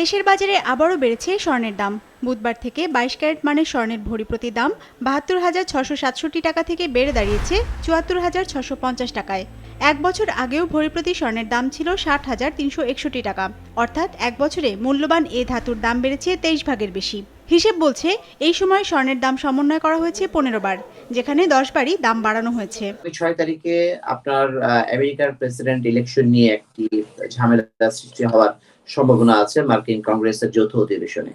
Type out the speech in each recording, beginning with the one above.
দেশের বাজারে আবারও বেড়েছে স্বর্ণের দাম। বুধবার থেকে বাইশ ক্যারেট মানের স্বর্ণের ভরি প্রতি দাম বাহাত্তর হাজার ছশো সাতষট্টি টাকা থেকে বেড়ে দাঁড়িয়েছে চুয়াত্তর হাজার ছশো পঞ্চাশ টাকায়। এক বছর আগেও ভরি প্রতি স্বর্ণের দাম ছিল ষাট হাজার তিনশো একষট্টি টাকা। অর্থাৎ এক বছরে মূল্যবান এ ধাতুর দাম বেড়েছে তেইশ ভাগের বেশি। হিসেব বলছে, এই সময় স্বর্ণের দাম সমন্বয় করা হয়েছে পনেরো বার, যেখানে দশ বারই দাম বাড়ানো হয়েছে। ছয় তারিখে আপনার আমেরিকার প্রেসিডেন্ট ইলেকশন নিয়ে একটি ঝামেলা সৃষ্টি হওয়ার সম্ভাবনা আছে মার্কিন কংগ্রেসের যৌথ অধিবেশনে।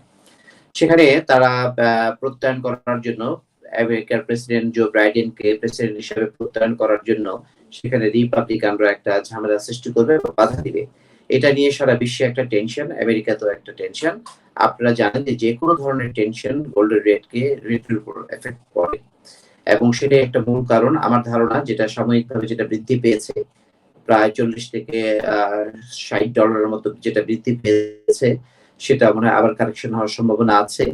সেখানে তারা প্রত্যয়ন করার জন্য, আমেরিকার প্রেসিডেন্ট জো ব্রাইডেনকে প্রেসিডেন্ট হিসেবে প্রত্যয়ন করার জন্য সেখানে রিপাবলিকানরা একটা ঝামেলা সৃষ্টি করবে বা বাধা দিবে। এটা নিয়ে সারা বিশ্বে একটা টেনশন, আমেরিকাতেও একটা টেনশন। আপনারা জানেন যে যে কোনো ধরনের টেনশন গোল্ডের রেটকে রেটের উপর এফেক্ট করে। এবং সেটাই একটা মূল কারণ। আমার ধারণা যেটা সাময়িকভাবে যেটা বৃদ্ধি পেয়েছে প্রায় চল্লিশ থেকে ষাট ডলারের মতো যেটা বৃদ্ধি পেয়েছে সেটা মনে হয় আবার কারেকশন হওয়ার সম্ভাবনা আছে।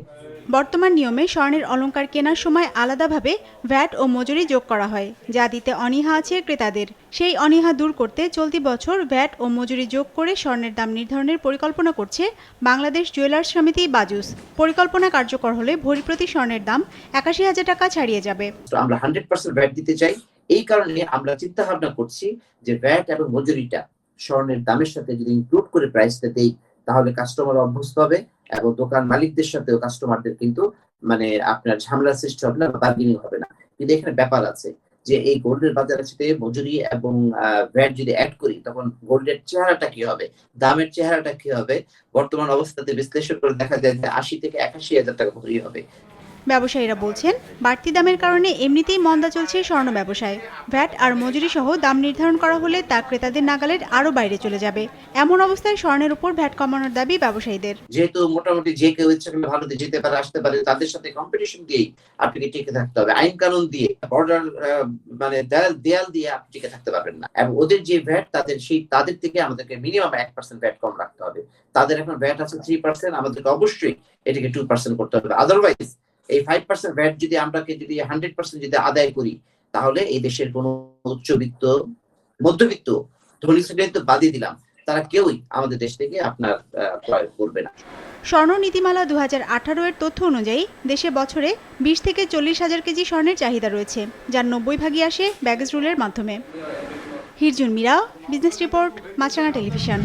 বর্তমান নিয়মে স্বর্ণের অলংকার কেনার সময় আলাদাভাবে ভ্যাট ও মজুরি যোগ করা হয় যা দিতে অনীহা আছে ক্রেতাদের। সেই অনীহা দূর করতে চলতি বছর ভ্যাট ও মজুরি যোগ করে স্বর্ণের দাম নির্ধারণের পরিকল্পনা করছে বাংলাদেশ জুয়েলার্স সমিতি বাজুস। পরিকল্পনা কার্যকর হলে ভরি প্রতি স্বর্ণের দাম একাশি হাজার টাকা ছাড়িয়ে যাবে। আমরা হান্ড্রেড পার্সেন্ট ভ্যাট দিতে চাই। এই কারণে আমরা চিন্তা ভাবনা করছি যে ভ্যাট এবং মজুরিটা স্বর্ণের দামের সাথে যদি ইনক্লুড করে প্রাইসটা দেই, তাহলে কাস্টমার অভ্যস্ত হবে এবং দোকান মালিকদের সাথেও কাস্টমারদের কিন্তু মানে আপনার ঝামেলা সৃষ্টি হবে না বার্গেনিং হবে না। কিন্তু এখানে ব্যাপার আছে যে এই গোল্ডের বাজারের সাথে মজুরি এবং ভ্যাট যদি অ্যাড করি, তখন গোল্ডের চেহারাটা কি হবে? দামের চেহারাটা কি হবে? বর্তমান অবস্থাতে বিশ্লেষণ করে দেখা যায় যে আশি থেকে একাশি হাজার টাকা ভরি হবে। ব্যবসায়ীরা বলছেন, বাড়তি দামের কারণে এমনিতেই মন্দা চলছে স্বর্ণ ব্যবসায়। ভ্যাট আর মজুরি সহ দাম নির্ধারণ করা হলে তা ক্রেতাদের নাগালের আরও বাইরে চলে যাবে। এমন অবস্থায় স্বর্ণের উপর ভ্যাট কমানোর দাবি ব্যবসায়ীদের। যেহেতু মোটামুটি যে কেউ ইচ্ছা করলে ভারতে যেতে পারে, আসতে পারে, তাদের সাথে কম্পিটিশন দিয়েই আপনাকে টিকে থাকতে হবে। আইন কানুন দিয়ে বর্ডার মানে দেয়াল দেয়াল দিয়ে আপনি টিকে থাকতে পারবেন না। এবং ওদের যে ভ্যাট, তাদের সেই, তাদের থেকে আমাদেরকে মিনিমাম এক পার্সেন্ট ভ্যাট কম রাখতে হবে। তাদের এখন ভ্যাট আছে থ্রি পার্সেন্ট আমাদেরকে অবশ্যই এটাকে টু পার্সেন্ট করতে হবে। আদারওয়াইজ এই ফাইভ পার্সেন্ট ভ্যাট যদি আমরা যদি হান্ড্রেড পার্সেন্ট যদি আদায় করি, তাহলে এই দেশের কোনো উচ্চবিত্ত, মধ্যবিত্ত ধনী শ্রেণির তো বাদই দিলাম। তারা কেউই আমাদের দেশ থেকে আপনার ক্রয় করবে না। স্বর্ণ নীতিমালা দুহাজার আঠারো এর তথ্য অনুযায়ী দেশে বছরে বিশ থেকে চল্লিশ হাজার কেজি স্বর্ণের চাহিদা রয়েছে যার নব্বই ভাগই আসে ব্যাগেজ রুলের মাধ্যমে। Hirjun Mira business report, Maasranga television.